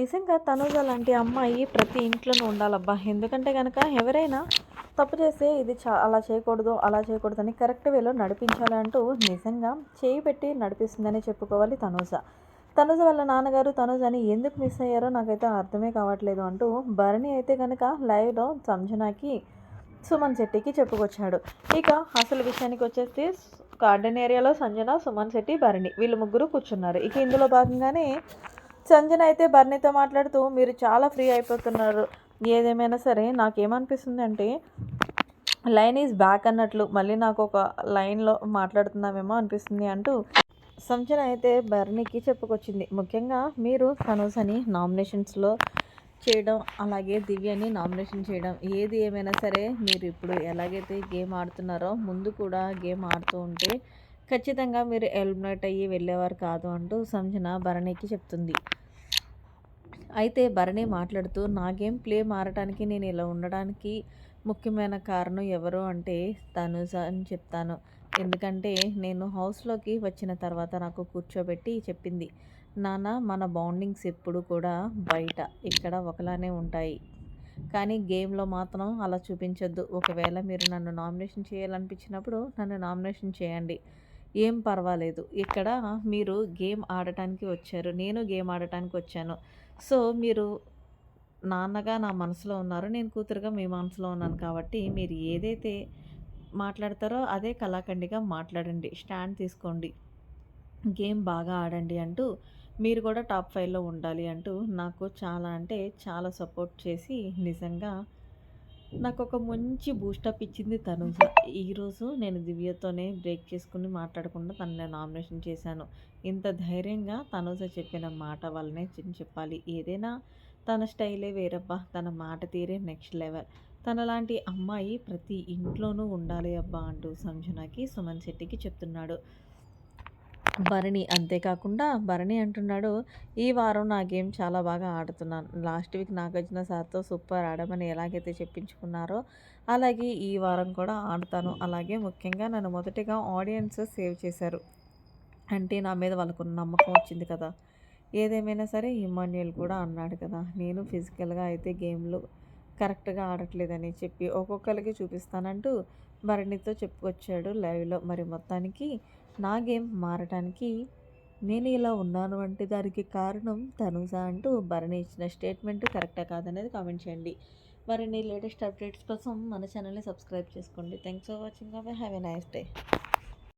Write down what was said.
నిజంగా తనుజ లాంటి అమ్మాయి ప్రతి ఇంట్లోనూ ఉండాలబ్బా. ఎందుకంటే కనుక ఎవరైనా తప్పు చేస్తే ఇది చా అలా చేయకూడదు అలా చేయకూడదు అని కరెక్ట్ వేలో నడిపించాలి అంటూ నిజంగా చేయి పెట్టి నడిపిస్తుందని చెప్పుకోవాలి తనుజ. తనుజ వాళ్ళ నాన్నగారు తనుజని ఎందుకు మిస్ అయ్యారో నాకైతే అర్థమే కావట్లేదు అంటూ భరణి అయితే కనుక లైవ్లో సంజనాకి సుమన్ శెట్టికి చెప్పుకొచ్చాడు. ఇక అసలు విషయానికి వచ్చేస్తే గార్డెన్ ఏరియాలో సంజన సుమన్ శెట్టి భరణి వీళ్ళు ముగ్గురు కూర్చున్నారు. ఇక ఇందులో భాగంగానే సంజన అయితే బర్నీతో మాట్లాడుతూ మీరు చాలా ఫ్రీ అయిపోతున్నారు. ఏదేమైనా సరే నాకేమనిపిస్తుంది అంటే లైన్ ఈజ్ బ్యాక్ అన్నట్లు మళ్ళీ నాకు ఒక లైన్లో మాట్లాడుతున్నామేమో అనిపిస్తుంది అంటూ సంచన అయితే బర్నీకి చెప్పుకొచ్చింది. ముఖ్యంగా మీరు తనుసని నామినేషన్స్లో చేయడం అలాగే దివ్యని నామినేషన్ చేయడం ఏది ఏమైనా సరే మీరు ఇప్పుడు ఎలాగైతే గేమ్ ఆడుతున్నారో ముందు కూడా గేమ్ ఆడుతూ ఉంటే ఖచ్చితంగా మీరు ఎలిమినేట్ అయ్యి వెళ్ళేవారు కాదు అంటూ సంజన భరణికి చెప్తుంది. అయితే భరణి మాట్లాడుతూ నా గేమ్ ప్లే మారటానికి నేను ఇలా ఉండడానికి ముఖ్యమైన కారణం ఎవరు అంటే తనుజ అని చెప్తాను. ఎందుకంటే నేను హౌస్లోకి వచ్చిన తర్వాత నాకు కూర్చోబెట్టి చెప్పింది నాన్న మన బాండింగ్స్ ఎప్పుడు కూడా బయట ఇక్కడ ఒకలానే ఉంటాయి. కానీ గేమ్లో మాత్రం అలా చూపించొద్దు. ఒకవేళ మీరు నన్ను నామినేషన్ చేయాలనిపించినప్పుడు నన్ను నామినేషన్ చేయండి. ఏం పర్వాలేదు. ఇక్కడ మీరు గేమ్ ఆడటానికి వచ్చారు. నేను గేమ్ ఆడటానికి వచ్చాను. సో మీరు నాన్నగా నా మనసులో ఉన్నారు. నేను కూతురుగా మీ మనసులో ఉన్నాను కాబట్టి మీరు ఏదైతే మాట్లాడతారో అదే కళాఖండిగా మాట్లాడండి. స్టాండ్ తీసుకోండి. గేమ్ బాగా ఆడండి అంటూ మీరు కూడా టాప్ ఫైవ్లో ఉండాలి అంటూ నాకు చాలా అంటే చాలా సపోర్ట్ చేసి నిజంగా నాకు ఒక మంచి బూస్టప్ ఇచ్చింది తనుజ. ఈరోజు నేను దివ్యతోనే బ్రేక్ చేసుకుని మాట్లాడకుండా తనని నామినేషన్ చేశాను. ఇంత ధైర్యంగా తనుజ చెప్పిన మాట వల్లనే చెప్పాలి. ఏదైనా తన స్టైలే వేరబ్బా. తన మాట తీరే నెక్స్ట్ లెవెల్ తన లాంటి అమ్మాయి ప్రతి ఇంట్లోనూ ఉండాలి అబ్బా అంటూ సంజనాకి సుమన్ శెట్టికి చెప్తున్నాడు. భరణి అంతేకాకుండా భరణి అంటున్నాడు ఈ వారం నా గేమ్ చాలా బాగా ఆడుతున్నాను. లాస్ట్ వీక్ నాగార్జున సార్తో సూపర్ ఆడమని ఎలాగైతే చెప్పించుకున్నారో అలాగే ఈ వారం కూడా ఆడతాను. అలాగే ముఖ్యంగా నన్ను మొదటిగా ఆడియన్స్ సేవ్ చేశారు. అంటే నా మీద వాళ్ళకు నమ్మకం వచ్చింది కదా. ఏదేమైనా సరే ఇమాన్యుయల్ కూడా అన్నాడు కదా. నేను ఫిజికల్గా అయితే గేమ్లు కరెక్ట్గా ఆడట్లేదని చెప్పి ఒక్కొక్కరికి చూపిస్తానంటూ భరణితో చెప్పుకొచ్చాడు లైవ్లో. మరి మొత్తానికి నా గేమ్ మారటానికి నేను ఇలా ఉన్నాను అంటే దానికి కారణం తనుజ అంటూ భరణి ఇచ్చిన స్టేట్మెంట్ కరెక్టా కాదనేది కామెంట్ చేయండి. మరిన్ని లేటెస్ట్ అప్డేట్స్ కోసం మన ఛానల్ని సబ్స్క్రైబ్ చేసుకోండి. Thanks for watching. Have a nice day.